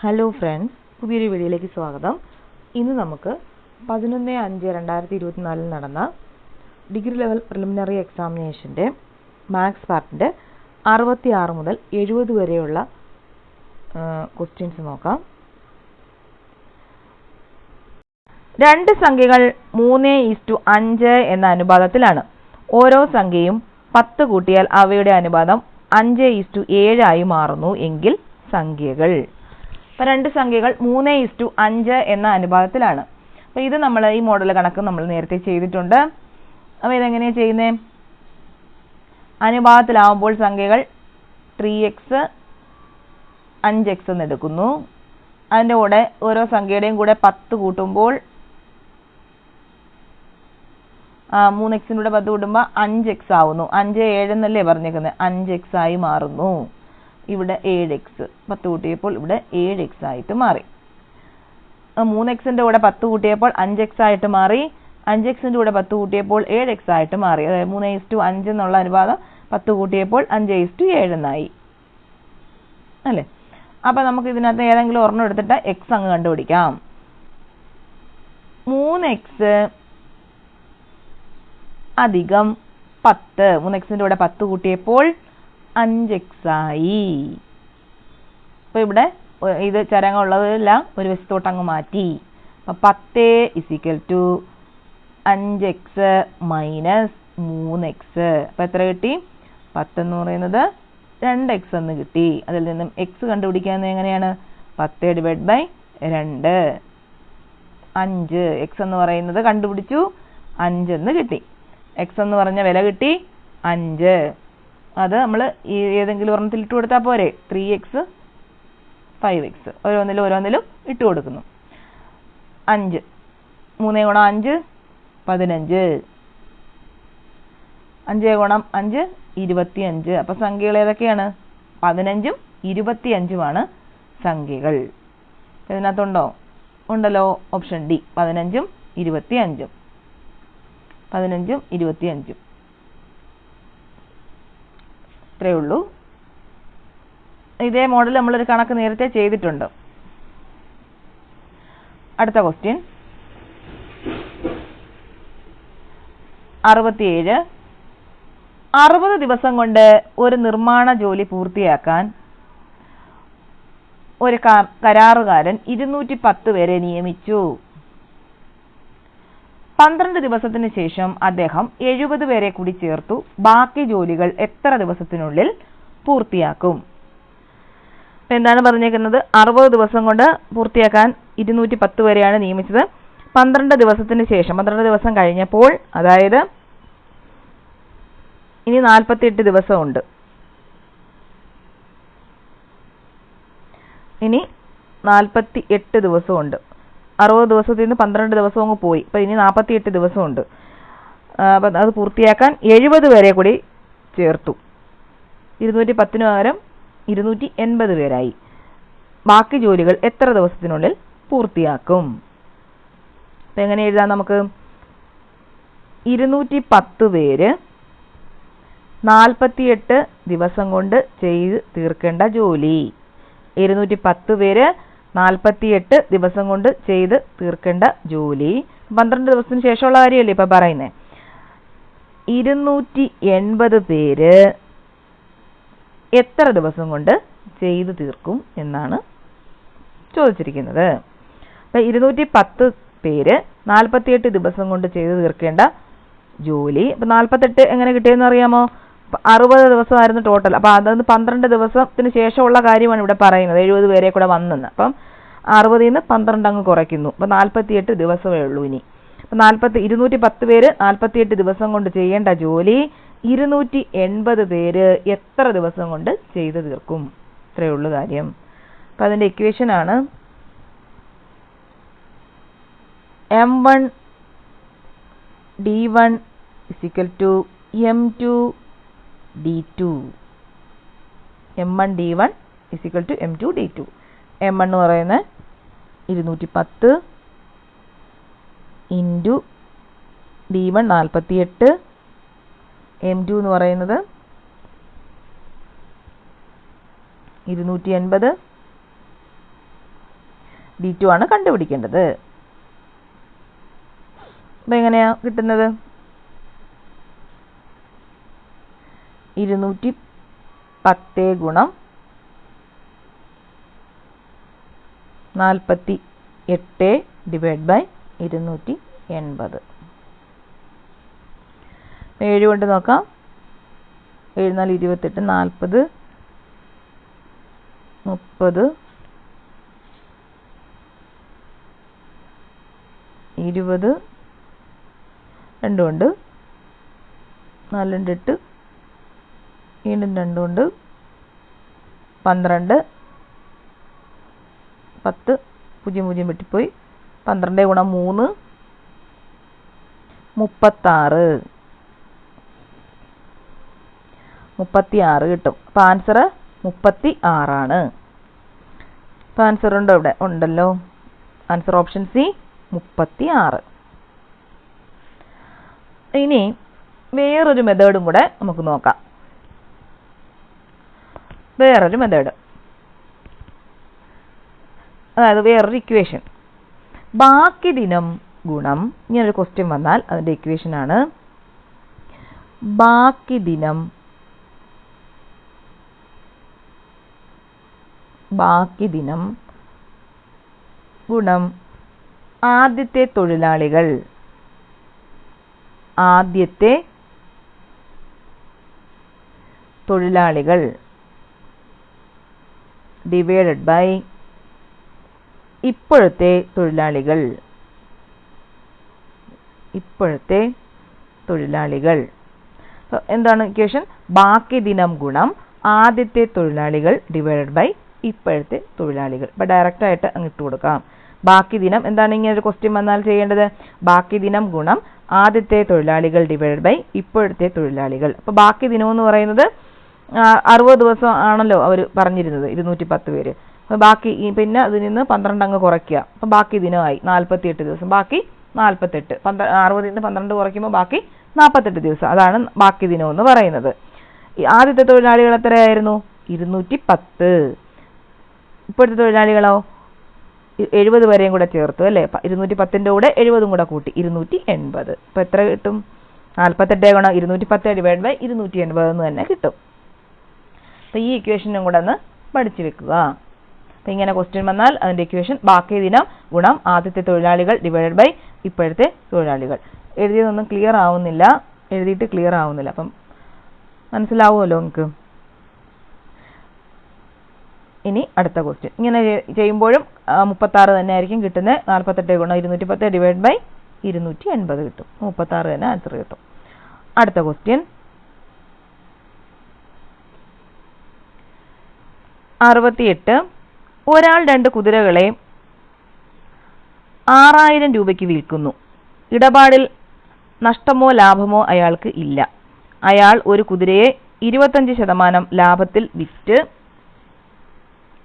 Hello friends പുതിയൊരു വീഡിയോയിലേക്ക് സ്വാഗതം. ഇന്ന് നമുക്ക് പതിനൊന്ന് അഞ്ച് രണ്ടായിരത്തി ഇരുപത്തിനാലിൽ നടന്ന ഡിഗ്രി ലെവൽ പ്രിലിമിനറി എക്സാമിനേഷന്റെ മാത്സ് പാർട്ടിന്റെ അറുപത്തി ആറ് മുതൽ എഴുപത് വരെയുള്ള ക്വസ്റ്റ്യൻസ് നോക്കാം. രണ്ട് സംഖ്യകൾ മൂന്ന് ഈസ്റ്റു അഞ്ച് എന്ന അനുപാതത്തിലാണ്. ഓരോ സംഖ്യയും പത്ത് കൂട്ടിയാൽ അവയുടെ അനുപാതം അഞ്ച് ഈസ്റ്റു ഏഴായി മാറുന്നു എങ്കിൽ സംഖ്യകൾ. അപ്പം രണ്ട് സംഖ്യകൾ മൂന്ന് ഈസ്റ്റു അഞ്ച് എന്ന അനുപാതത്തിലാണ്. അപ്പോൾ ഇത് നമ്മൾ ഈ മോഡൽ കണക്ക് നമ്മൾ നേരത്തെ ചെയ്തിട്ടുണ്ട്. അപ്പോൾ ഇതെങ്ങനെയാണ് ചെയ്യുന്നത് അനുപാതത്തിലാവുമ്പോൾ സംഖ്യകൾ ത്രീ എക്സ് അഞ്ച് എക്സ് എന്ന് എടുക്കുന്നു. അതിന്റെ കൂടെ ഓരോ സംഖ്യയുടെയും കൂടെ പത്ത് കൂട്ടുമ്പോൾ മൂന്ന് എക്സിന്റെ കൂടെ പത്ത് കൂട്ടുമ്പോൾ അഞ്ച് എക്സ് ആവുന്നു. അഞ്ച് ഏഴ് എന്നല്ലേ പറഞ്ഞേക്കുന്നത്? അഞ്ച് എക്സ് ആയി മാറുന്നു. ഇവിടെ ഏഴ് എക്സ് പത്ത് കൂട്ടിയപ്പോൾ ഇവിടെ ഏഴ് എക്സ് ആയിട്ട് മാറി. മൂന്ന് എക്സിന്റെ കൂടെ പത്ത് കൂട്ടിയപ്പോൾ അഞ്ച് എക്സ് ആയിട്ട് മാറി. അഞ്ച് എക്സിന്റെ കൂടെ പത്ത് കൂട്ടിയപ്പോൾ ഏഴ് എക്സ് ആയിട്ട് മാറി. അതായത് മൂന്ന് ഈസ് ടു അഞ്ച് എന്നുള്ള അനുപാതം പത്ത് കൂട്ടിയപ്പോൾ അഞ്ച് ഈസ് ടു ഏഴ് എന്നായി. അല്ലേ? അപ്പം നമുക്ക് ഇതിനകത്ത് ഏതെങ്കിലും ഒരെണ്ണം എടുത്തിട്ട് എക്സ് അങ്ങ് കണ്ടുപിടിക്കാം. മൂന്ന് എക്സ് അധികം പത്ത്. മൂന്ന് എക്സിന്റെ കൂടെ പത്ത് കൂട്ടിയപ്പോൾ അഞ്ച് എക്സ് ആയി. അപ്പോൾ ഇവിടെ ഇത് ചരങ്ങ ഉള്ളതെല്ലാം ഒരു വശത്തോട്ട് അങ്ങ് മാറ്റി. അപ്പം പത്ത് ഇസിക്കൽ ടു അഞ്ച് എക്സ് മൈനസ് മൂന്ന് എക്സ് അപ്പം എത്ര കിട്ടി? പത്ത് എന്ന് പറയുന്നത് രണ്ട് എക്സ് എന്ന് കിട്ടി. അതിൽ നിന്നും എക്സ് കണ്ടുപിടിക്കുന്നത് എങ്ങനെയാണ്? പത്ത് ഡിവൈഡ് ബൈ രണ്ട്. അഞ്ച് എക്സ് എന്ന് പറയുന്നത് കണ്ടുപിടിച്ചു അഞ്ച് എന്ന് കിട്ടി. എക്സ് എന്ന് പറഞ്ഞ വില കിട്ടി അഞ്ച്. അത് നമ്മൾ ഏതെങ്കിലും ഒരെണ്ണത്തിൽ ഇട്ട് കൊടുത്താൽ പോരെ. ത്രീ എക്സ് ഫൈവ് എക്സ് ഓരോന്നിലും ഓരോന്നിലും ഇട്ട് കൊടുക്കുന്നു. അഞ്ച്. മൂന്നേ ഗുണം അഞ്ച് പതിനഞ്ച്. അഞ്ച് ഗുണം അഞ്ച് ഇരുപത്തി അഞ്ച് അപ്പം സംഖ്യകൾ ഏതൊക്കെയാണ്? പതിനഞ്ചും ഇരുപത്തി അഞ്ചുമാണ് സംഖ്യകൾ ഇതിനകത്തുണ്ടോ? ഉണ്ടല്ലോ. Option D. പതിനഞ്ചും ഇരുപത്തി അഞ്ചും പതിനഞ്ചും ഇരുപത്തി അഞ്ചും ഇത്രയേ ഉള്ളൂ. ഇതേ മോഡൽ നമ്മളൊരു കണക്ക് നേരത്തെ ചെയ്തിട്ടുണ്ട്. അടുത്ത ക്വസ്റ്റ്യൻ അറുപത്തിയേഴ്. അറുപത് ദിവസം കൊണ്ട് ഒരു നിർമ്മാണ ജോലി പൂർത്തിയാക്കാൻ ഒരു കരാറുകാരൻ ഇരുന്നൂറ്റി പത്ത് പേരെ നിയമിച്ചു. പന്ത്രണ്ട് ദിവസത്തിന് ശേഷം അദ്ദേഹം എഴുപത് പേരെ കൂടി ചേർത്തു. ബാക്കി ജോലികൾ എത്ര ദിവസത്തിനുള്ളിൽ പൂർത്തിയാക്കും. എന്താണ് പറഞ്ഞേക്കുന്നത്? അറുപത് ദിവസം കൊണ്ട് പൂർത്തിയാക്കാൻ ഇരുന്നൂറ്റി പത്ത് പേരെയാണ് നിയമിച്ചത്. പന്ത്രണ്ട് ദിവസത്തിന് ശേഷം പന്ത്രണ്ട് ദിവസം കഴിഞ്ഞപ്പോൾ അതായത് ഇനി നാൽപ്പത്തിയെട്ട് ദിവസമുണ്ട്. ഇനി നാൽപ്പത്തി എട്ട് ദിവസമുണ്ട്. അറുപത് ദിവസത്തിൽ നിന്ന് പന്ത്രണ്ട് ദിവസം അങ്ങ് പോയി. അപ്പം ഇനി നാൽപ്പത്തിയെട്ട് ദിവസമുണ്ട്. അപ്പം അത് പൂർത്തിയാക്കാൻ എഴുപത് പേരെ കൂടി ചേർത്തു. ഇരുന്നൂറ്റി പത്തിന് പകരം ഇരുന്നൂറ്റി എൺപത് പേരായി. ബാക്കി ജോലികൾ എത്ര ദിവസത്തിനുള്ളിൽ പൂർത്തിയാക്കും? അപ്പം എങ്ങനെ എഴുതാം നമുക്ക്? ഇരുന്നൂറ്റി പത്ത് പേര് നാൽപ്പത്തിയെട്ട് ദിവസം കൊണ്ട് ചെയ്ത് തീർക്കേണ്ട ജോലി. ഇരുന്നൂറ്റി പത്ത് പേര് നാൽപ്പത്തിയെട്ട് ദിവസം കൊണ്ട് ചെയ്ത് തീർക്കേണ്ട ജോലി. പന്ത്രണ്ട് ദിവസത്തിന് ശേഷമുള്ള കാര്യമല്ലേ ഇപ്പം പറയുന്നത് ഇരുന്നൂറ്റി എൺപത് പേര് എത്ര ദിവസം കൊണ്ട് ചെയ്തു തീർക്കും എന്നാണ് ചോദിച്ചിരിക്കുന്നത്. അപ്പം ഇരുന്നൂറ്റി പത്ത് പേര് നാൽപ്പത്തിയെട്ട് ദിവസം കൊണ്ട് ചെയ്തു തീർക്കേണ്ട ജോലി. അപ്പം നാൽപ്പത്തെട്ട് എങ്ങനെ കിട്ടിയെന്ന് അറിയാമോ? അറുപത് ദിവസമായിരുന്നു ടോട്ടൽ അപ്പോൾ അതായത് പന്ത്രണ്ട് ദിവസത്തിന് ശേഷമുള്ള കാര്യമാണ് ഇവിടെ പറയുന്നത്. എഴുപത് പേരെ കൂടെ വന്നെന്ന്. അപ്പം അറുപതിൽ നിന്ന് പന്ത്രണ്ട് അങ്ങ് കുറയ്ക്കുന്നു. അപ്പോൾ നാൽപ്പത്തിയെട്ട് ദിവസമേ ഉള്ളൂ ഇനി. അപ്പം നാൽപ്പത്തി ഇരുന്നൂറ്റി പത്ത് പേര് നാൽപ്പത്തിയെട്ട് ദിവസം കൊണ്ട് ചെയ്യേണ്ട ജോലി ഇരുന്നൂറ്റി എൺപത് പേര് എത്ര ദിവസം കൊണ്ട് ചെയ്തു തീർക്കും? ഇത്രയേ ഉള്ളൂ കാര്യം. അപ്പം അതിന്റെ ഇക്വേഷൻ ആണ്. M one D one is equal to M two D two M one D one is equal to M two D two M one എന്ന് പറയുന്നത് ഇരുന്നൂറ്റി പത്ത് ഇന്റു ഡി വൺ നാൽപ്പത്തിയെട്ട് എം ടു എന്ന് പറയുന്നത് ഇരുന്നൂറ്റി എൺപത് ഡി ടു ആണ് കണ്ടുപിടിക്കേണ്ടത്. അപ്പം എങ്ങനെയാണ് കിട്ടുന്നത്? ഇരുന്നൂറ്റി പത്ത് ഗുണം നാൽപ്പത്തി എട്ട് ഡിവൈഡ് ബൈ ഇരുന്നൂറ്റി എൺപത് ഏഴ് കൊണ്ട് നോക്കാം. ഏഴ് നാല് ഇരുപത്തെട്ട് നാൽപ്പത് മുപ്പത് ഇരുപത് രണ്ടുകൊണ്ട് നാല് രണ്ട് വീണ്ടും രണ്ട് കൊണ്ട് പന്ത്രണ്ട്. പത്ത്. പൂജ്യം പൂജ്യം വെട്ടിപ്പോയി. പന്ത്രണ്ട് ഗുണം മൂന്ന്. മുപ്പത്താറ്. മുപ്പത്തി ആറ് കിട്ടും. അപ്പം ആൻസർ മുപ്പത്തി ആറാണ് അപ്പം ആൻസർ ഉണ്ടോ ഇവിടെ? ഉണ്ടല്ലോ. ആൻസർ ഓപ്ഷൻ സി മുപ്പത്തി ആറ് ഇനി വേറൊരു മെത്തേഡും കൂടെ നമുക്ക് നോക്കാം. വേറൊരു മെത്തേഡ് അതായത് വേറൊരു ഇക്വേഷൻ ബാക്കി ദിനം ഗുണം ഇങ്ങനൊരു ക്വസ്റ്റ്യൻ വന്നാൽ അതിന്റെ ഇക്വേഷൻ ആണ്. ബാക്കി ദിനം ബാക്കി ദിനം ഗുണം ആദ്യത്തെ തൊഴിലാളികൾ. ആദ്യത്തെ തൊഴിലാളികൾ. ഡിവൈഡഡ് ബൈ ഇപ്പോഴത്തെ തൊഴിലാളികൾ. ഇപ്പോഴത്തെ തൊഴിലാളികൾ. എന്താണ് ഇക്വേഷൻ ബാക്കി ദിനം ഗുണം ആദ്യത്തെ തൊഴിലാളികൾ ഡിവൈഡഡ് ബൈ ഇപ്പോഴത്തെ തൊഴിലാളികൾ. ഇപ്പം ഡയറക്റ്റ് ആയിട്ട് അങ്ങ് ഇട്ട് കൊടുക്കാം. ബാക്കി ദിനം എന്താണ് ഇങ്ങനെ ഒരു ക്വസ്റ്റ്യൻ വന്നാൽ ചെയ്യേണ്ടത്? ബാക്കി ദിനം ഗുണം ആദ്യത്തെ തൊഴിലാളികൾ ഡിവൈഡഡ് ബൈ ഇപ്പോഴത്തെ തൊഴിലാളികൾ. അപ്പോൾ ബാക്കി ദിനം എന്ന് പറയുന്നത് അറുപത് ദിവസം ആണല്ലോ അവർ പറഞ്ഞിരുന്നത് ഇരുന്നൂറ്റി പത്ത് പേര്. അപ്പോൾ ബാക്കി പിന്നെ അതിൽ നിന്ന് പന്ത്രണ്ട് അങ്ങ് കുറയ്ക്കുക. അപ്പോൾ ബാക്കി ദിനമായി നാൽപ്പത്തിയെട്ട് ദിവസം. ബാക്കി നാൽപ്പത്തെട്ട് പന്ത്ര അറുപതിൽ നിന്ന് പന്ത്രണ്ട് കുറയ്ക്കുമ്പോൾ ബാക്കി നാൽപ്പത്തെട്ട് ദിവസം. അതാണ് ബാക്കി ദിനം എന്ന് പറയുന്നത്. ആദ്യത്തെ തൊഴിലാളികൾ എത്രയായിരുന്നു? ഇരുന്നൂറ്റി പത്ത് ഇപ്പോഴത്തെ തൊഴിലാളികളോ? എഴുപത് വരെയും കൂടെ ചേർത്തു അല്ലേ? ഇരുന്നൂറ്റി പത്തിന്റെ കൂടെ എഴുപതും കൂടെ കൂട്ടി. ഇരുന്നൂറ്റി എൺപത് ഇപ്പോൾ എത്ര കിട്ടും? നാൽപ്പത്തെട്ട് ഗുണം ഇരുന്നൂറ്റി പത്ത് ഡിവൈഡ് ബൈ ഇരുന്നൂറ്റി എൺപത് എന്ന് തന്നെ കിട്ടും. അപ്പോൾ ഈ ഇക്വേഷനും കൂടെ ഒന്ന് പഠിച്ചു വെക്കുക. അപ്പോൾ ഇങ്ങനെ ക്വസ്റ്റ്യൻ വന്നാൽ അതിന്റെ ഇക്വേഷൻ ബാക്കി ദിനം ഗുണം ആദ്യത്തെ തൊഴിലാളികൾ ഡിവൈഡഡ് ബൈ ഇപ്പോഴത്തെ തൊഴിലാളികൾ. എഴുതിയതൊന്നും ക്ലിയർ ആവുന്നില്ല. എഴുതിയിട്ട് ക്ലിയർ ആവുന്നില്ല. അപ്പം മനസ്സിലാവുമല്ലോ നിങ്ങൾക്ക് ഇനി അടുത്ത ക്വസ്റ്റ്യൻ ഇങ്ങനെ ചെയ്- ചെയ്യുമ്പോഴും മുപ്പത്താറ് തന്നെ ആയിരിക്കും കിട്ടുന്നത് നാൽപ്പത്തെട്ട് ഗുണം ഇരുന്നൂറ്റി പത്ത് ഡിവൈഡ് ബൈ ഇരുന്നൂറ്റി എൺപത് കിട്ടും. മുപ്പത്താറ് തന്നെ ആൻസർ കിട്ടും. അടുത്ത ക്വസ്റ്റ്യൻ അറുപത്തിയെട്ട്. ഒരാൾ രണ്ട് കുതിരകളെ ആറായിരം രൂപയ്ക്ക് വിൽക്കുന്നു. ഇടപാടിൽ നഷ്ടമോ ലാഭമോ അയാൾക്ക് ഇല്ല. അയാൾ ഒരു കുതിരയെ ഇരുപത്തഞ്ച് ശതമാനം ലാഭത്തിൽ വിറ്റ്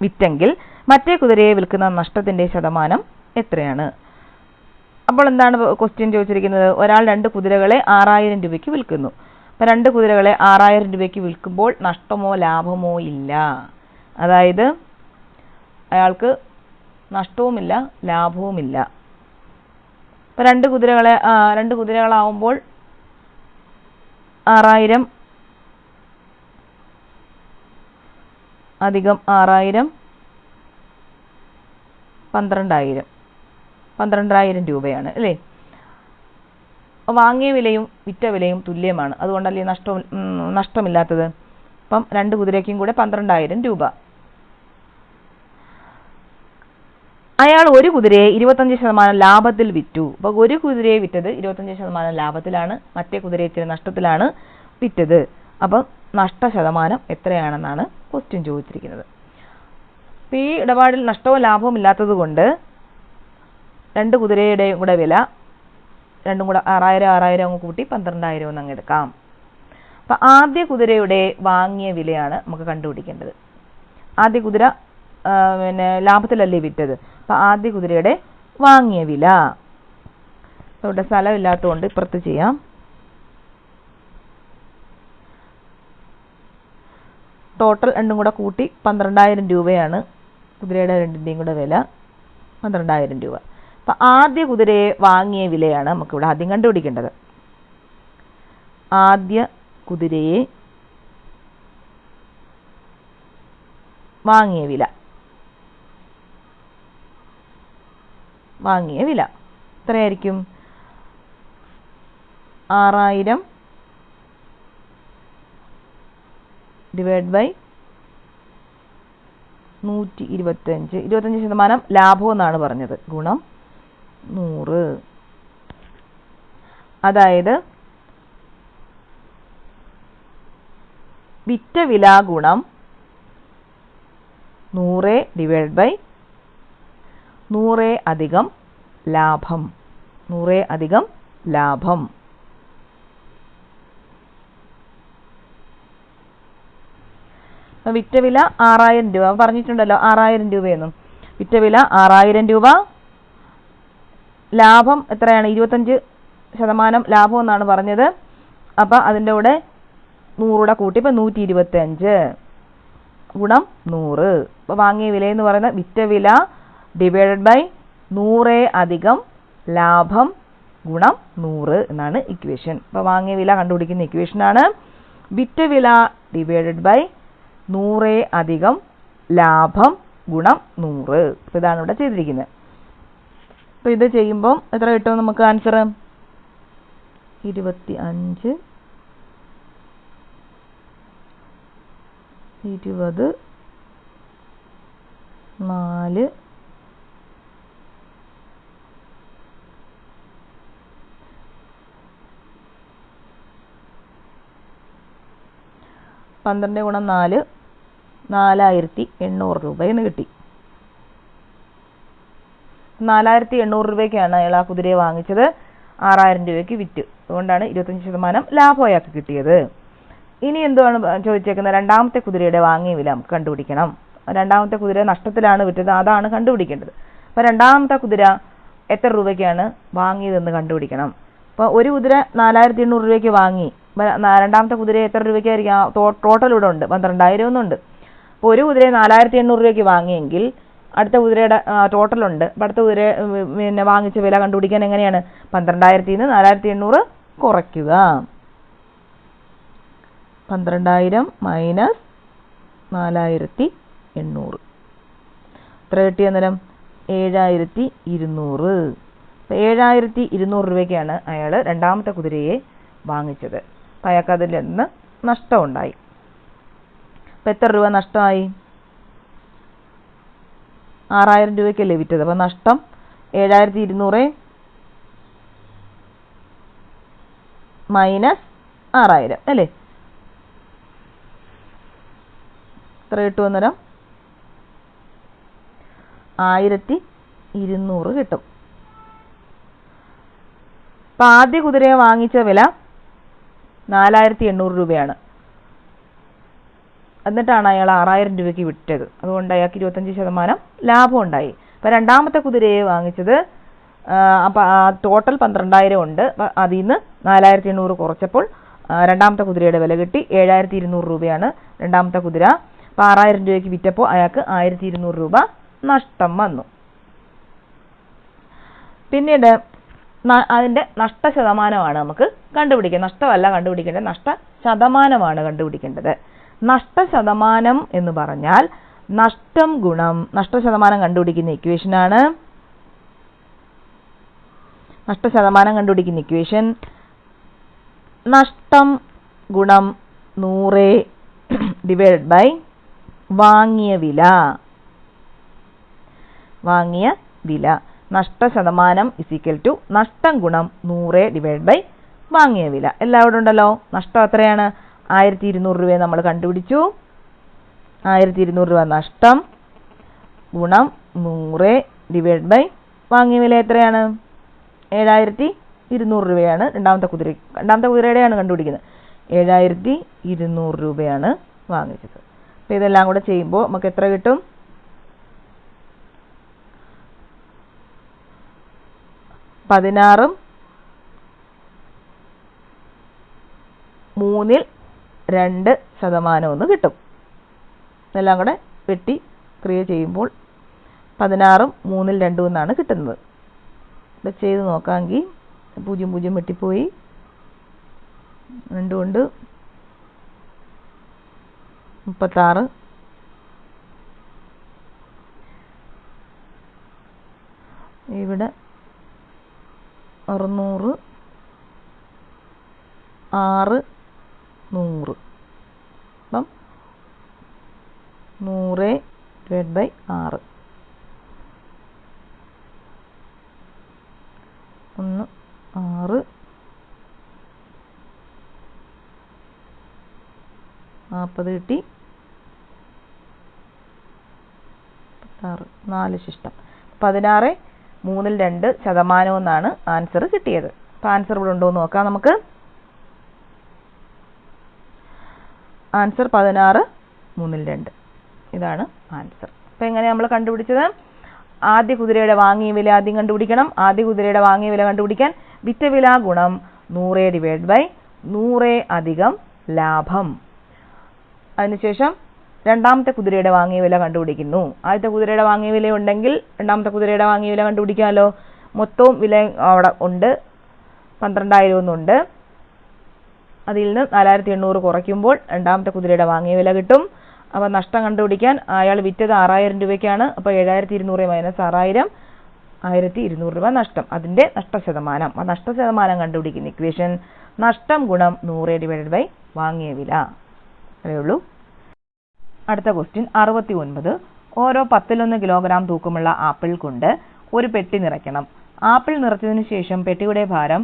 വിറ്റെങ്കിൽ മറ്റേ കുതിരയെ വിൽക്കുന്ന നഷ്ടത്തിന്റെ ശതമാനം എത്രയാണ്? അപ്പോൾ എന്താണ് ക്വസ്റ്റ്യൻ ചോദിച്ചിരിക്കുന്നത്? ഒരാൾ രണ്ട് കുതിരകളെ ആറായിരം രൂപയ്ക്ക് വിൽക്കുന്നു. അപ്പം രണ്ട് കുതിരകളെ ആറായിരം രൂപയ്ക്ക് വിൽക്കുമ്പോൾ നഷ്ടമോ ലാഭമോ ഇല്ല. അതായത് അയാൾക്ക് നഷ്ടവുമില്ല ലാഭവുമില്ല. ഇപ്പം രണ്ട് കുതിരകളെ രണ്ട് കുതിരകളാവുമ്പോൾ ആറായിരം അധികം ആറായിരം പന്ത്രണ്ടായിരം. പന്ത്രണ്ടായിരം രൂപയാണ് അല്ലേ? വാങ്ങിയ വിലയും വിറ്റ വിലയും തുല്യമാണ്. അതുകൊണ്ടല്ലേ നഷ്ടം നഷ്ടമില്ലാത്തത്? അപ്പം രണ്ട് കുതിരയ്ക്കും കൂടെ പന്ത്രണ്ടായിരം രൂപ. അയാൾ ഒരു കുതിരയെ ഇരുപത്തഞ്ച് ശതമാനം ലാഭത്തിൽ വിറ്റു. അപ്പൊ ഒരു കുതിരയെ വിറ്റത് ഇരുപത്തഞ്ച് ശതമാനം ലാഭത്തിലാണ് മറ്റേ കുതിരയെ ഇച്ചിരി നഷ്ടത്തിലാണ് വിറ്റത്. അപ്പം നഷ്ട ശതമാനം എത്രയാണെന്നാണ് ക്വസ്റ്റ്യൻ ചോദിച്ചിരിക്കുന്നത്. അപ്പൊ ഈ ഇടപാടിൽ നഷ്ടവും ലാഭവും ഇല്ലാത്തത് കൊണ്ട് രണ്ട് കുതിരയുടെയും കൂടെ വില രണ്ടും കൂടെ ആറായിരം ആറായിരം അങ്ങ് കൂട്ടി പന്ത്രണ്ടായിരം എന്ന് അങ്ങ് എടുക്കാം. അപ്പൊ ആദ്യ കുതിരയുടെ വാങ്ങിയ വിലയാണ് നമുക്ക് കണ്ടുപിടിക്കേണ്ടത്. ആദ്യ കുതിര പിന്നെ ലാഭത്തിലല്ലേ വിറ്റത്? അപ്പൊ ആദ്യ കുതിരയുടെ വാങ്ങിയ വില. ഇവിടെ സ്ഥലമില്ലാത്തതുകൊണ്ട് ഇപ്പുറത്ത് ചെയ്യാം. ടോട്ടൽ രണ്ടും കൂടെ കൂട്ടി പന്ത്രണ്ടായിരം രൂപയാണ് കുതിരയുടെ രണ്ടിന്റെയും കൂടെ വില. പന്ത്രണ്ടായിരം രൂപ. അപ്പം ആദ്യ കുതിരയെ വാങ്ങിയ വിലയാണ് നമുക്കിവിടെ ആദ്യം കണ്ടുപിടിക്കേണ്ടത്. ആദ്യ കുതിരയെ വാങ്ങിയ വില. വാങ്ങിയ വില. എത്രയായിരിക്കും? ആറായിരം ഡിവൈഡ് ബൈ നൂറ്റി ഇരുപത്തഞ്ച് ഇരുപത്തഞ്ച് ശതമാനം ലാഭം എന്നാണ് പറഞ്ഞത്. ഗുണം നൂറ്. അതായത് വിറ്റ വില ഗുണം നൂറ് ഡിവൈഡ് ബൈ നൂറ് അധികം ലാഭം. നൂറേ അധികം ലാഭം. വിറ്റവില ആറായിരം രൂപ. പറഞ്ഞിട്ടുണ്ടല്ലോ ആറായിരം രൂപയെന്നും. വിറ്റ വില ആറായിരം രൂപ. ലാഭം എത്രയാണ്? ഇരുപത്തഞ്ച് ശതമാനം ലാഭം എന്നാണ് പറഞ്ഞത്. അപ്പം അതിന്റെ കൂടെ നൂറുകൂടെ കൂട്ടി. ഇപ്പം നൂറ്റി ഇരുപത്തി അഞ്ച് ഗുണം നൂറ്. അപ്പോൾ വാങ്ങിയ വില എന്ന് പറയുന്നത് വിറ്റ വില ഡിവൈഡഡ് ബൈ നൂറ് അധികം ലാഭം ഗുണം നൂറ് എന്നാണ് ഇക്വേഷൻ അപ്പോൾ വാങ്ങിയ വില കണ്ടുപിടിക്കുന്ന ഇക്വേഷനാണ് വിറ്റ വില ഡിവൈഡഡ് ബൈ നൂറ് അധികം ലാഭം ഗുണം നൂറ്. അപ്പോൾ ഇതാണ് ഇവിടെ ചെയ്തിരിക്കുന്നത്. അപ്പോൾ ഇത് ചെയ്യുമ്പം എത്ര കിട്ടും നമുക്ക് ആൻസർ ഇരുപത്തി അഞ്ച് ഇരുപത് നാല് പന്ത്രണ്ട് ഗുണം നാല് നാലായിരത്തി എണ്ണൂറ് രൂപയെന്ന് കിട്ടി. നാലായിരത്തി എണ്ണൂറ് രൂപയ്ക്കാണ് അയാൾ ആ കുതിരയെ വാങ്ങിച്ചത്. ആറായിരം രൂപയ്ക്ക് വിറ്റ്. അതുകൊണ്ടാണ് ഇരുപത്തഞ്ച് ശതമാനം ലാഭം അയാൾക്ക് കിട്ടിയത്. ഇനി എന്തുവാണ് ചോദിച്ചേക്കുന്നത്? രണ്ടാമത്തെ കുതിരയുടെ വാങ്ങിയ വില നമുക്ക് കണ്ടുപിടിക്കണം. രണ്ടാമത്തെ കുതിര നഷ്ടത്തിലാണ് വിറ്റത്. അതാണ് കണ്ടുപിടിക്കേണ്ടത്. അപ്പോൾ രണ്ടാമത്തെ കുതിര എത്ര രൂപയ്ക്കാണ് വാങ്ങിയതെന്ന് കണ്ടുപിടിക്കണം. അപ്പോൾ ഒരു കുതിര നാലായിരത്തി എണ്ണൂറ് രൂപയ്ക്ക് വാങ്ങി. രണ്ടാമത്തെ കുതിര എത്ര രൂപയ്ക്കായിരിക്കും? ടോട്ടൽ ഇവിടെ ഉണ്ട്. പന്ത്രണ്ടായിരം ഒന്നുണ്ട്. അപ്പോൾ ഒരു കുതിരയെ നാലായിരത്തി എണ്ണൂറ് രൂപയ്ക്ക് വാങ്ങിയെങ്കിൽ അടുത്ത കുതിരയുടെ ടോട്ടൽ ഉണ്ട്. അപ്പോൾ അടുത്ത കുതിര പിന്നെ വാങ്ങിച്ച വില കണ്ടുപിടിക്കാൻ എങ്ങനെയാണ്? പന്ത്രണ്ടായിരത്തിൽ നിന്ന് നാലായിരത്തി എണ്ണൂറ് കുറയ്ക്കുക. പന്ത്രണ്ടായിരം മൈനസ് നാലായിരത്തി എണ്ണൂറ് എത്ര കിട്ടിയ അന്നേരം? ഏഴായിരത്തി ഇരുന്നൂറ് ഏഴായിരത്തി ഇരുന്നൂറ് രൂപയ്ക്കാണ് അയാൾ രണ്ടാമത്തെ കുതിരയെ വാങ്ങിച്ചത്. അപ്പം അയാൾക്ക് അതിൽ നിന്ന് നഷ്ടമുണ്ടായി. അപ്പം എത്ര രൂപ നഷ്ടമായി? ആറായിരം രൂപയ്ക്കല്ലേ വിറ്റത്. അപ്പോൾ നഷ്ടം ഏഴായിരത്തി ഇരുന്നൂറ് മൈനസ് ആറായിരം അല്ലേ? എത്ര കിട്ടും അന്നേരം? ആയിരത്തി ഇരുന്നൂറ് കിട്ടും. അപ്പം ആദ്യ കുതിരയെ വാങ്ങിച്ച വില നാലായിരത്തി എണ്ണൂറ് രൂപയാണ്. എന്നിട്ടാണ് അയാൾ ആറായിരം രൂപയ്ക്ക് വിറ്റത്. അതുകൊണ്ട് അയാൾക്ക് ഇരുപത്തഞ്ച് ശതമാനം ലാഭം ഉണ്ടായി. അപ്പം രണ്ടാമത്തെ കുതിരയെ വാങ്ങിച്ചത് അപ്പം ടോട്ടൽ പന്ത്രണ്ടായിരം ഉണ്ട്. അതിൽ നിന്ന് നാലായിരത്തി എണ്ണൂറ് കുറച്ചപ്പോൾ രണ്ടാമത്തെ കുതിരയുടെ വില കിട്ടി ഏഴായിരത്തി ഇരുന്നൂറ് രൂപയാണ് രണ്ടാമത്തെ കുതിര. അപ്പം ആറായിരം രൂപയ്ക്ക് വിറ്റപ്പോൾ അയാൾക്ക് ആയിരത്തി ഇരുന്നൂറ് രൂപ നഷ്ടം വന്നു. പിന്നീട് അതിന്റെ നഷ്ട ശതമാനമാണ് നമുക്ക് കണ്ടുപിടിക്കുക. നഷ്ടമല്ല കണ്ടുപിടിക്കേണ്ടത് നഷ്ട ശതമാനമാണ് കണ്ടുപിടിക്കേണ്ടത്. നഷ്ട ശതമാനം എന്ന് പറഞ്ഞാൽ നഷ്ടം ഗുണം നഷ്ട ശതമാനം കണ്ടുപിടിക്കുന്ന ഇക്വേഷനാണ് നഷ്ട ശതമാനം കണ്ടുപിടിക്കുന്ന ഇക്വേഷൻ നഷ്ടം ഗുണം നൂറ് ഡിവൈഡ് ബൈ വാങ്ങിയ വില. വാങ്ങിയ വില. നഷ്ട ശതമാനം ഇസിക്കൽ ടു നഷ്ടം ഗുണം നൂറ് ഡിവൈഡ് ബൈ വാങ്ങിയ വില. എല്ലാവരും ഉണ്ടല്ലോ? നഷ്ടം എത്രയാണ്? ആയിരത്തി ഇരുന്നൂറ് രൂപയെ നമ്മൾ കണ്ടുപിടിച്ചു. ആയിരത്തി ഇരുന്നൂറ് രൂപ നഷ്ടം ഗുണം നൂറ് ഡിവൈഡ് ബൈ വാങ്ങിയ വില എത്രയാണ്? ഏഴായിരത്തി ഇരുന്നൂറ് രൂപയാണ് രണ്ടാമത്തെ കുതിര രണ്ടാമത്തെ കുതിരയുടെയാണ് കണ്ടുപിടിക്കുന്നത്. ഏഴായിരത്തി ഇരുന്നൂറ് രൂപയാണ് വാങ്ങിച്ചത്. അപ്പോൾ ഇതെല്ലാം കൂടെ ചെയ്യുമ്പോൾ നമുക്ക് എത്ര കിട്ടും? പതിനാറും മൂന്നിൽ രണ്ട് ശതമാനം ഒന്ന് കിട്ടും. ഇതെല്ലാം കൂടെ വെട്ടി ക്രിയ ചെയ്യുമ്പോൾ പതിനാറും മൂന്നിൽ രണ്ടും എന്നാണ് കിട്ടുന്നത്. ഇത് ചെയ്ത് നോക്കാമെങ്കിൽ പൂജ്യം പൂജ്യം വെട്ടിപ്പോയി. രണ്ടും ഉണ്ട്. മുപ്പത്താറ്. ഇവിടെ അറുന്നൂറ്. ആറ് നൂറ്. അപ്പം നൂറ് ഡിവൈഡ് ബൈ ആറ്. ഒന്ന് ആറ് നാൽപ്പത് കിട്ടി. പത്താറ്. നാല് ശിഷ്ടം. പതിനാറ് മൂന്നിൽ രണ്ട് ശതമാനം എന്നാണ് ആൻസർ കിട്ടിയത്. അപ്പോൾ ആൻസർ ഇവിടെ ഉണ്ടോ എന്ന് നോക്കാം നമുക്ക്. ആൻസർ പതിനാറ് മൂന്നിൽ രണ്ട്. ഇതാണ് ആൻസർ അപ്പോൾ എങ്ങനെ നമ്മൾ കണ്ടുപിടിച്ചത്? ആദ്യ കുതിരയുടെ വാങ്ങിയ വില ആദ്യം കണ്ടുപിടിക്കണം. ആദ്യ കുതിരയുടെ വാങ്ങിയ വില കണ്ടുപിടിക്കാൻ വിറ്റ വില ഗുണം നൂറ് ഡിവൈഡ് ബൈ നൂറ് അധികം ലാഭം. അതിനുശേഷം രണ്ടാമത്തെ കുതിരയുടെ വാങ്ങിയ വില കണ്ടുപിടിക്കുന്നു. ആദ്യത്തെ കുതിരയുടെ വാങ്ങിയ വില ഉണ്ടെങ്കിൽ രണ്ടാമത്തെ കുതിരയുടെ വാങ്ങിയ വില കണ്ടുപിടിക്കാമല്ലോ. മൊത്തവും വില അവിടെ ഉണ്ട്. പന്ത്രണ്ടായിരം ഒന്നുണ്ട്. അതിൽ നിന്ന് നാലായിരത്തി എണ്ണൂറ് കുറയ്ക്കുമ്പോൾ രണ്ടാമത്തെ കുതിരയുടെ വാങ്ങിയ വില കിട്ടും. അപ്പോൾ നഷ്ടം കണ്ടുപിടിക്കാൻ അയാൾ വിറ്റത് ആറായിരം രൂപയ്ക്കാണ്. അപ്പോൾ ഏഴായിരത്തി ഇരുന്നൂറ് മൈനസ് ആറായിരം ആയിരത്തി ഇരുന്നൂറ് രൂപ നഷ്ടം. അതിന്റെ നഷ്ടശതമാനം. ആ നഷ്ടശതമാനം കണ്ടുപിടിക്കുന്ന ഇക്വേഷൻ നഷ്ടം ഗുണം നൂറ് ഡിവൈഡഡ് ബൈ വാങ്ങിയ വില. അത്രയേ ഉള്ളൂ. അടുത്ത ക്വസ്റ്റ്യൻ അറുപത്തി ഒൻപത് ഓരോ പത്തിലൊന്ന് കിലോഗ്രാം തൂക്കമുള്ള ആപ്പിൾ കൊണ്ട് ഒരു പെട്ടി നിറയ്ക്കണം. ആപ്പിൾ നിറച്ചതിന് ശേഷം പെട്ടിയുടെ ഭാരം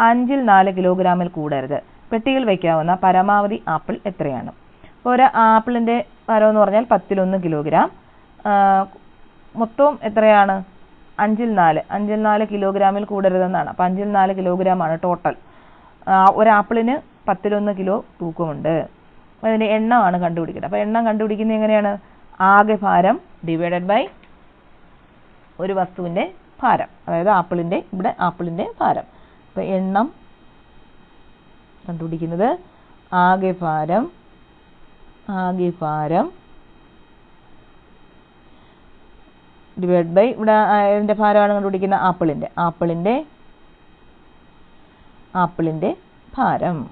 അഞ്ചിൽ നാല് കിലോഗ്രാമിൽ കൂടരുത്. പെട്ടിയിൽ വയ്ക്കാവുന്ന പരമാവധി ആപ്പിൾ എത്രയാണ്? ഒരു ആപ്പിളിന്റെ ഭാരം എന്ന് പറഞ്ഞാൽ പത്തിലൊന്ന് കിലോഗ്രാം മൊത്തവും എത്രയാണ്? അഞ്ചിൽ നാല്. അഞ്ചിൽ നാല് കിലോഗ്രാമിൽ കൂടരുതെന്നാണ്. അപ്പം അഞ്ചിൽ നാല് കിലോഗ്രാമാണ് ടോട്ടൽ ഒരു ആപ്പിളിന് പത്തിലൊന്ന് കിലോ തൂക്കമുണ്ട്. അതിന്റെ എണ്ണമാണ് കണ്ടുപിടിക്കുന്നത്. അപ്പോൾ എണ്ണം കണ്ടുപിടിക്കുന്നത് എങ്ങനെയാണ്? ആകെ ഭാരം ഡിവൈഡഡ് ബൈ ഒരു വസ്തുവിന്റെ ഭാരം. അതായത് ആപ്പിളിന്റെ ഇവിടെ ആപ്പിളിന്റെ ഭാരം. അപ്പോൾ എണ്ണം കണ്ടുപിടിക്കുന്നത് ആകെ ഭാരം ആകെ ഭാരം ഡിവൈഡ് ബൈ ഇവിടെ അതിന്റെ ഭാരമാണ് കണ്ടുപിടിക്കുന്നത് ആപ്പിളിന്റെ. ആപ്പിളിന്റെ ആപ്പിളിന്റെ ഭാരം.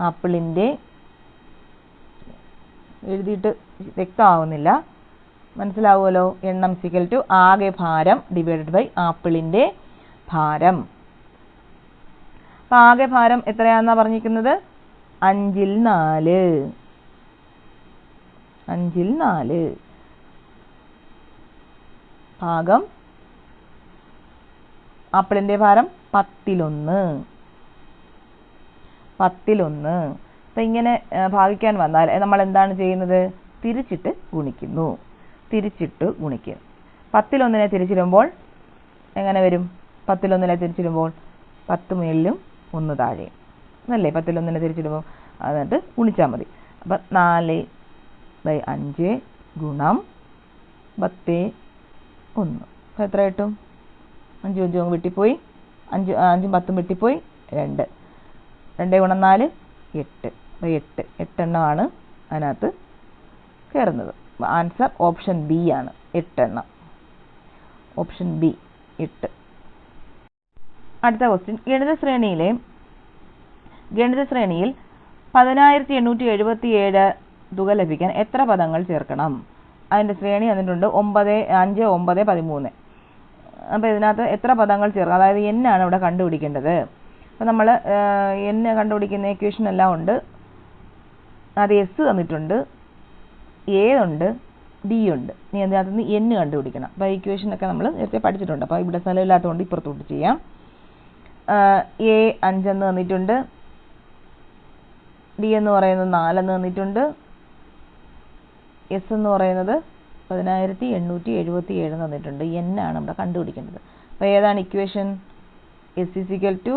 ആപ്പിളിന്റെ എഴുതിയിട്ട് വ്യക്തമാവുന്നില്ല. മനസ്സിലാവുമല്ലോ? എണ്ണം സിക്കൽ ടു ആകെ ഭാരം ഡിവൈഡഡ് ബൈ ആപ്പിളിന്റെ ഭാരം. അപ്പം ആകെ ഭാരം എത്രയാണെന്നാണ് പറഞ്ഞിരിക്കുന്നത്? അഞ്ചിൽ നാല്. അഞ്ചിൽ നാല്. ഭാഗം ആപ്പിളിന്റെ ഭാരം പത്തിലൊന്ന്. പത്തിലൊന്ന്. അപ്പം ഇങ്ങനെ ഭാഗിക്കാൻ വന്നാൽ നമ്മൾ എന്താണ് ചെയ്യുന്നത്? തിരിച്ചിട്ട് ഗുണിക്കുന്നു. തിരിച്ചിട്ട് ഗുണിക്കുക പത്തിലൊന്നിനെ തിരിച്ചിടുമ്പോൾ എങ്ങനെ വരും? പത്തിലൊന്നിനെ തിരിച്ചിടുമ്പോൾ പത്ത് മേലിലും ഒന്ന് താഴെയും. എന്നല്ലേ പത്തിലൊന്നിനെ തിരിച്ചിടുമ്പോൾ എന്നിട്ട് ഗുണിച്ചാൽ മതി. അപ്പം നാല് ബൈ അഞ്ച് ഗുണം പത്ത് ഒന്ന്. അപ്പോൾ എത്ര കിട്ടും? അഞ്ചും അഞ്ചും വെട്ടിപ്പോയി. അഞ്ച് അഞ്ചും പത്തും വെട്ടിപ്പോയി. രണ്ട്. രണ്ട് ഗുണം നാല് എട്ട്. എട്ട് എട്ടെണ്ണമാണ് അതിനകത്ത് കയറുന്നത് ആൻസർ ഓപ്ഷൻ ബി ആണ് എട്ടെണ്ണം. ഓപ്ഷൻ ബി എട്ട്. അടുത്ത ക്വസ്റ്റ്യൻ ഗണിത ശ്രേണിയിലെ ഗണിത ശ്രേണിയിൽ പതിനായിരത്തി എണ്ണൂറ്റി എഴുപത്തി ഏഴ് തുക ലഭിക്കാൻ എത്ര പദങ്ങൾ ചേർക്കണം? അതിന്റെ ശ്രേണി തന്നിട്ടുണ്ട് ഒമ്പത് അഞ്ച് ഒമ്പത് പതിമൂന്ന്. അപ്പോൾ ഇതിനകത്ത് എത്ര പദങ്ങൾ ചേർക്കുക അതായത് എന്നാണ് ഇവിടെ കണ്ടുപിടിക്കേണ്ടത്. അപ്പോൾ നമ്മൾ എന്നെ കണ്ടുപിടിക്കുന്ന ഇക്വേഷൻ എല്ലാം ഉണ്ട്. അത് എസ് തന്നിട്ടുണ്ട്. എ ഉണ്ട്. ഡി ഉണ്ട്. ഇനി അതിനകത്ത് നിന്ന് n കണ്ടുപിടിക്കണം. അപ്പോൾ ഇക്വേഷനൊക്കെ നമ്മൾ നേരത്തെ പഠിച്ചിട്ടുണ്ട്. അപ്പോൾ ഇവിടെ സ്ഥലമില്ലാത്തതുകൊണ്ട് ഇപ്പുറത്തോട്ട് ചെയ്യാം. എ അഞ്ചെന്ന് തന്നിട്ടുണ്ട്. ഡി എന്ന് പറയുന്നത് നാലെന്ന് തന്നിട്ടുണ്ട്. എസ് എന്ന് പറയുന്നത് പതിനായിരത്തി എണ്ണൂറ്റി എഴുപത്തി ഏഴ് തന്നിട്ടുണ്ട്. എൻ ആണ് നമ്മുടെ കണ്ടുപിടിക്കേണ്ടത്. അപ്പോൾ ഏതാണ് ഇക്വേഷൻ എസ് ഇസിക്കൽ ടു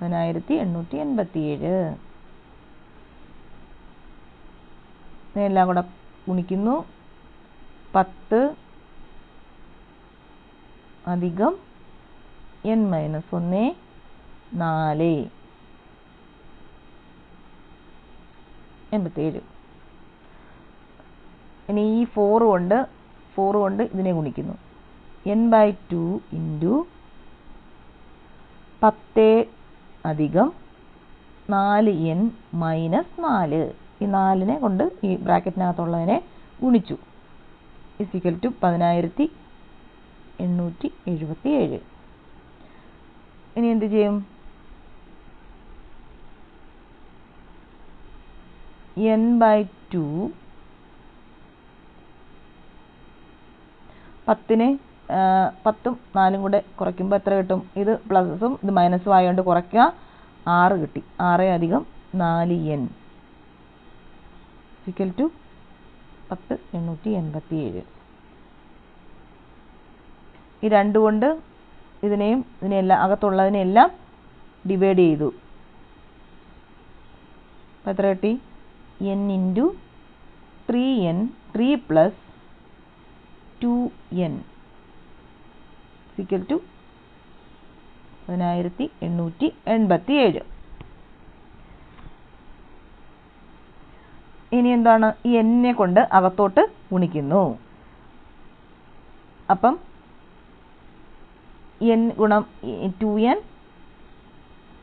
പതിനായിരത്തി എണ്ണൂറ്റി എൺപത്തി ഏഴ് എല്ലാം കൂടെ ഗുണിക്കുന്നു. പത്ത് അധികം എൻ മൈനസ് ഒന്ന് നാല് എൺപത്തിയേഴ്. ഇനി ഈ ഫോർ കൊണ്ട് ഫോർ കൊണ്ട് ഇതിനെ ഗുണിക്കുന്നു. എൻ ബൈ ടു ഇന്റു പത്ത് അധികം നാല് എൻ മൈനസ് നാല്. ഈ നാലിനെ കൊണ്ട് ഈ ബ്രാക്കറ്റിനകത്തുള്ളതിനെ ഗുണിച്ചു. ഇസിക്കൽ ടു പതിനായിരത്തി എണ്ണൂറ്റി എഴുപത്തി ഏഴ് ഇനി എന്ത് ചെയ്യും? ബൈ ടു പത്തിനെ ആ, പത്തും നാലും കൂടെ കുറയ്ക്കുമ്പോൾ എത്ര കിട്ടും? ഇത് പ്ലസും ഇത് മൈനസും ആയതുകൊണ്ട് കുറയ്ക്കുക ആറ് കിട്ടി. ആറ് അധികം നാല് എൻ ഇക്വൽ ടു പത്ത് എണ്ണൂറ്റി എൺപത്തി ഏഴ് ഈ രണ്ട് കൊണ്ട് ഇതിനെയും ഇതിനെല്ലാം അകത്തുള്ളതിനെല്ലാം ഡിവൈഡ് ചെയ്തു. എത്ര കിട്ടി? N into three N three plus two N equal to പതിനായിരത്തി എണ്ണൂറ്റി എൺപത്തി ഏഴ് ഇനി എന്താണ്? ഈ എന്നെ കൊണ്ട് അകത്തോട്ട് ഗുണിക്കുന്നു. അപ്പം എൻ ഗുണം two N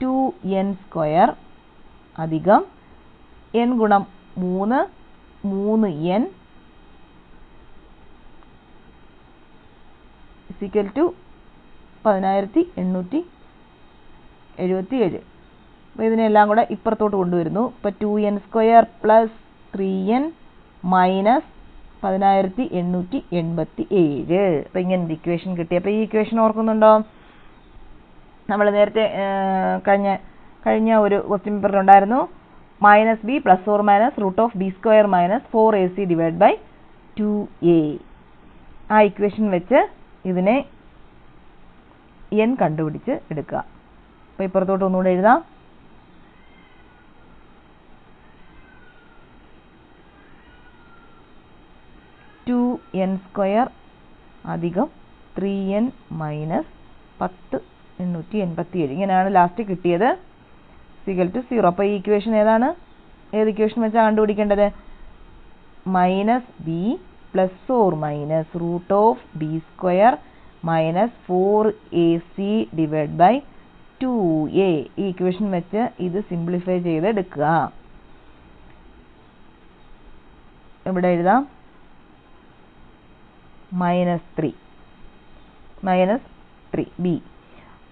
two N square അധികം എൻ ഗുണം മൂന്ന് മൂന്ന് എൻ ഇസിക്കൽ ടു പതിനായിരത്തി എണ്ണൂറ്റി എഴുപത്തി ഏഴ് അപ്പോൾ ഇതിനെല്ലാം കൂടെ ഇപ്പുറത്തോട്ട് കൊണ്ടുവരുന്നു. ഇപ്പോൾ two N square plus three N minus പതിനായിരത്തി എണ്ണൂറ്റി എൺപത്തി ഏഴ് അപ്പോൾ ഇങ്ങനെ ഇക്വേഷൻ കിട്ടി. അപ്പോൾ ഈ ഇക്വേഷൻ ഓർക്കുന്നുണ്ടോ? നമ്മൾ നേരത്തെ കഴിഞ്ഞ കഴിഞ്ഞ ഒരു question പേപ്പറിലുണ്ടായിരുന്നു minus B plus four minus root of B square minus four A C divide by two A ആ ഇക്വേഷൻ വെച്ച് ഇതിനെ n കണ്ടുപിടിച്ച് എടുക്കുക. അപ്പോൾ ഇപ്പുറത്തോട്ട് ഒന്നുകൂടെ എഴുതാം. ടു എൻ സ്ക്വയർ അധികം ത്രീ എൻ മൈനസ് പത്ത് എണ്ണൂറ്റി എൺപത്തി ഏഴ് ഇങ്ങനെയാണ് ലാസ്റ്റ് കിട്ടിയത്. സിഗൽ ടു സീറോ അപ്പോൾ ഈ ഇക്വേഷൻ ഏതാണ്? ഏത് ഇക്വേഷൻ വെച്ചാണ് കണ്ടുപിടിക്കേണ്ടത്? Minus B plus or minus root of B square minus four A C divide by two A ഈ ഇക്വേഷൻ വെച്ച് ഇത് സിംപ്ലിഫൈ ചെയ്ത് എടുക്കുക. ഇവിടെ എഴുതാം. Minus three minus three B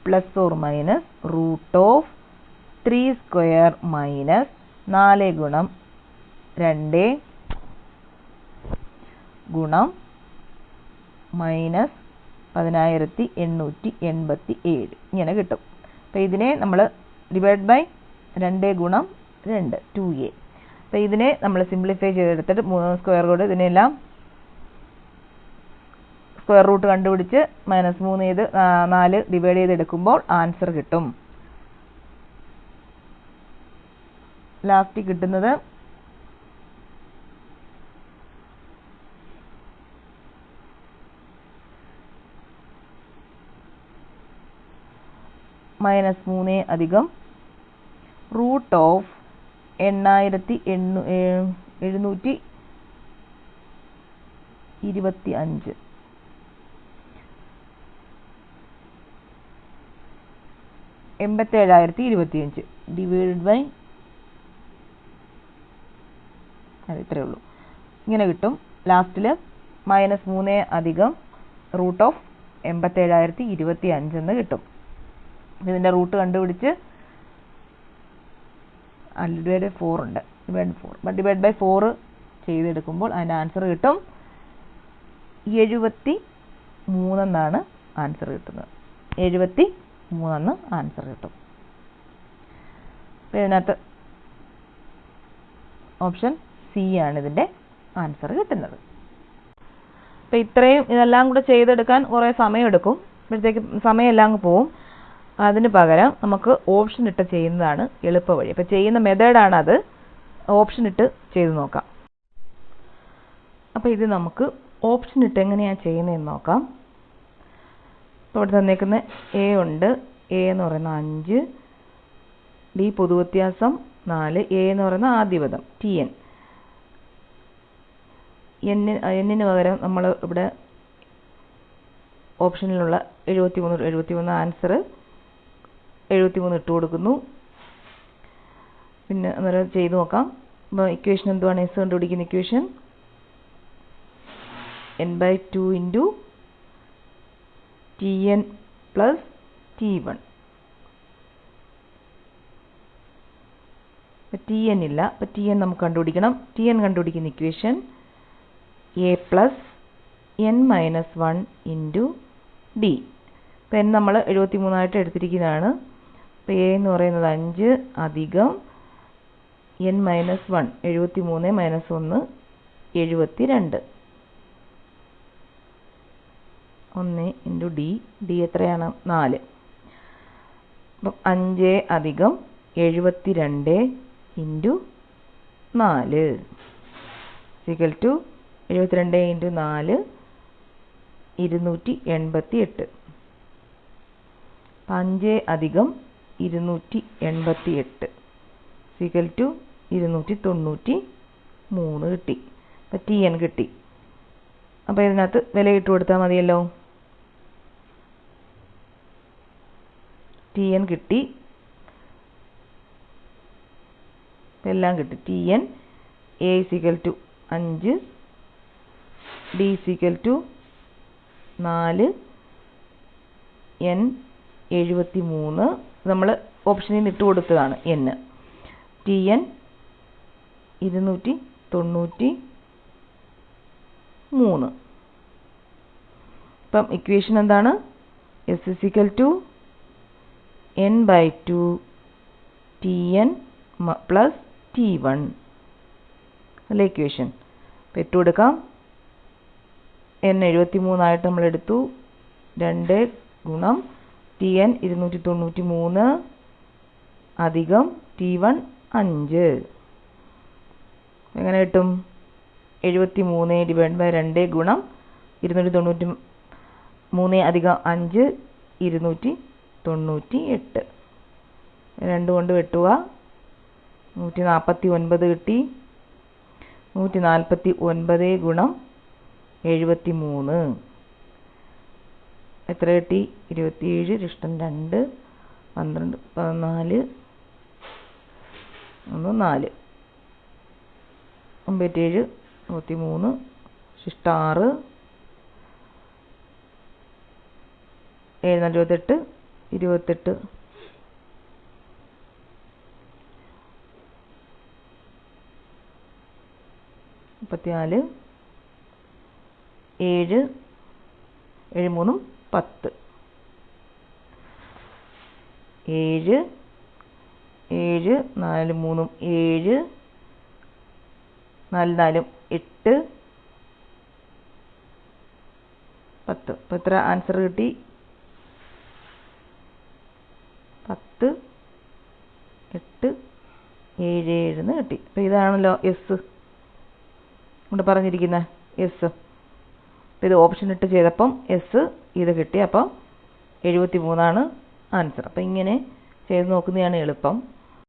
plus or minus root of three square minus നാല് ഗുണം രണ്ട് ഗുണം മൈനസ് പതിനായിരത്തി എണ്ണൂറ്റി എൺപത്തി ഏഴ് ഇങ്ങനെ കിട്ടും. അപ്പോൾ ഇതിനെ നമ്മൾ ഡിവൈഡ് ബൈ രണ്ട് ഗുണം രണ്ട് ടു എ അപ്പോൾ ഇതിനെ നമ്മൾ സിംപ്ലിഫൈ ചെയ്തെടുത്തിട്ട് മൂന്ന് സ്ക്വയർ കൂടെ ഇതിനെല്ലാം സ്ക്വയർ റൂട്ട് കണ്ടുപിടിച്ച് മൈനസ് മൂന്ന് ചെയ്ത് നാല് ഡിവൈഡ് ചെയ്തെടുക്കുമ്പോൾ ആൻസർ കിട്ടും. ലാസ്റ്റ് കിട്ടുന്നത് മൈനസ് മൂന്ന് അധികം റൂട്ട് ഓഫ് എണ്ണായിരത്തി എണ്ണൂ എഴുന്നൂറ്റി ഇരുപത്തി അഞ്ച്. എൺപത്തേഴായിരത്തി ഇരുപത്തിയഞ്ച് ഡിവൈഡ് ബൈ അത് ഇത്രയേ ഉള്ളൂ. ഇങ്ങനെ കിട്ടും. ലാസ്റ്റിൽ മൈനസ് മൂന്ന് അധികം റൂട്ട് ഓഫ് എൺപത്തേഴായിരത്തി ഇരുപത്തി അഞ്ചെന്ന് കിട്ടും. ഇതിന്റെ റൂട്ട് കണ്ടുപിടിച്ച് ഡിവൈഡ് ഫോർ ഉണ്ട്. Divide four divide by four ചെയ്തെടുക്കുമ്പോൾ അതിന്റെ ആൻസർ കിട്ടും എഴുപത്തി മൂന്നെന്നാണ് ആൻസർ കിട്ടുന്നത്. എഴുപത്തി മൂന്നെന്ന് ആൻസർ കിട്ടും. ഇതിനകത്ത് ഓപ്ഷൻ സി ആണ് ഇതിന്റെ ആൻസർ കിട്ടുന്നത്. അപ്പം ഇത്രയും ഇതെല്ലാം കൂടെ ചെയ്തെടുക്കാൻ കുറേ സമയമെടുക്കും. അപ്പോഴത്തേക്ക് സമയമെല്ലാം അങ്ങ് പോവും. അതിന് പകരം നമുക്ക് ഓപ്ഷൻ ഇട്ട് ചെയ്യുന്നതാണ് എളുപ്പ വഴി. അപ്പോൾ ചെയ്യുന്ന മെത്തേഡാണത് ഓപ്ഷൻ ഇട്ട് ചെയ്ത് നോക്കാം. അപ്പോൾ ഇത് നമുക്ക് ഓപ്ഷൻ ഇട്ട് എങ്ങനെയാണ് ചെയ്യുന്നതെന്ന് നോക്കാം. ഇപ്പോൾ ഇവിടെ തന്നേക്കുന്ന എ ഉണ്ട്. എ എന്ന് പറയുന്ന അഞ്ച്. ഡി പൊതുവ്യത്യാസം നാല്. എ എന്ന് പറയുന്ന ആദ്യപദം ടി എൻ എന്നിന് പകരം നമ്മൾ ഇവിടെ ഓപ്ഷനിലുള്ള എഴുപത്തി മൂന്ന് എഴുപത്തി മൂന്ന് ആൻസർ എഴുപത്തി മൂന്ന് ഇട്ട് കൊടുക്കുന്നു. പിന്നെ അന്നേരം ചെയ്ത് നോക്കാം. അപ്പോൾ ഇക്വേഷൻ എന്തുവാണ്? എസ് കണ്ടുപിടിക്കുന്ന equation N by two into T N plus T one T N ഇല്ല. അപ്പം ടി എൻ നമുക്ക് കണ്ടുപിടിക്കണം. ടി എൻ കണ്ടുപിടിക്കുന്ന equation A plus N minus one into D ഇപ്പം എൻ നമ്മൾ എഴുപത്തി മൂന്നായിട്ട് എടുത്തിരിക്കുന്നതാണ്. അപ്പോൾ എ എന്ന് പറയുന്നത് അഞ്ച് അധികം എൻ മൈനസ് വൺ എഴുപത്തി മൂന്ന് മൈനസ് ഒന്ന് എഴുപത്തി രണ്ട് ഒന്ന് ഇന്റു ഡി ഡി എത്രയാണ്? നാല്. അപ്പം അഞ്ച് അധികം എഴുപത്തി രണ്ട് ഇന്റു നാല് സിക്കൽ ടു എഴുപത്തിരണ്ട് ഇന്റു നാല് ഇരുന്നൂറ്റി എൺപത്തി എട്ട് അഞ്ച് അധികം ഇരുന്നൂറ്റി എൺപത്തി എട്ട് സിക്കൽ ടു ഇരുന്നൂറ്റി തൊണ്ണൂറ്റി മൂന്ന് കിട്ടി. അപ്പം ടി എൻ കിട്ടി. അപ്പോൾ ഇതിനകത്ത് വില ഇട്ട് കൊടുത്താൽ മതിയല്ലോ. ടി എൻ കിട്ടി എല്ലാം കിട്ടി. T N A equal to അഞ്ച്. ഡി സിക്കൽ ടു നാല്. എൻ എഴുപത്തി മൂന്ന് നമ്മൾ ഓപ്ഷനിൽ ഇട്ട് കൊടുത്തതാണ് എന്ന് ടി എൻ ഇരുന്നൂറ്റി തൊണ്ണൂറ്റി മൂന്ന് ഇപ്പം ഇക്വേഷൻ എന്താണ്? S is equal to N by two T N plus T one അല്ല ഇക്വേഷൻ അപ്പം ഇട്ട് കൊടുക്കാം. എൻ എഴുപത്തി മൂന്നായിട്ട് നമ്മൾ എടുത്തു രണ്ട് ഗുണം ടി എൻ ഇരുന്നൂറ്റി തൊണ്ണൂറ്റി മൂന്ന് അധികം ടി വൺ അഞ്ച്. എങ്ങനെ കിട്ടും? എഴുപത്തി മൂന്ന് ഡിവൈഡ് ബൈ രണ്ട് ഗുണം ഇരുന്നൂറ്റി തൊണ്ണൂറ്റി മൂന്ന് അധികം അഞ്ച് ഇരുന്നൂറ്റി തൊണ്ണൂറ്റി എട്ട് രണ്ട് കൊണ്ട് വെട്ടുക. നൂറ്റി നാൽപ്പത്തി ഒൻപത് കിട്ടി. നൂറ്റി നാൽപ്പത്തി ഒൻപത് ഗുണം എഴുപത്തി മൂന്ന് എത്ര കിട്ടി? ഇരുപത്തിയേഴ് ഇഷ്ടം രണ്ട് പന്ത്രണ്ട് പതിനാല് ഒന്ന് നാല്. ഒമ്പത്തേഴ് നൂറ്റി മൂന്ന് ശിഷ്ടം ആറ് എഴുന്നൂറ്റി ഇരുപത്തെട്ട് ഇരുപത്തെട്ട് മുപ്പത്തിനാല് ഏഴ് ഏഴ് മൂന്നും പത്ത്. ഏഴ് ഏഴ് നാല് മൂന്നും ഏഴ് നാല് നാലും എട്ട് പത്ത്. അപ്പം എത്ര ആൻസർ കിട്ടി? പത്ത് എട്ട് ഏഴ് ഏഴെന്ന് കിട്ടി. അപ്പോൾ ഇതാണല്ലോ എസ് ഇവിടെ പറഞ്ഞിരിക്കുന്ന എസ് ഇത് ഓപ്ഷൻ ഇട്ട് ചെയ്തപ്പം എസ് ഇത് കിട്ടി. അപ്പം എഴുപത്തി മൂന്നാണ് ആൻസർ അപ്പം ഇങ്ങനെ ചെയ്ത് നോക്കുന്നതാണ് എളുപ്പം.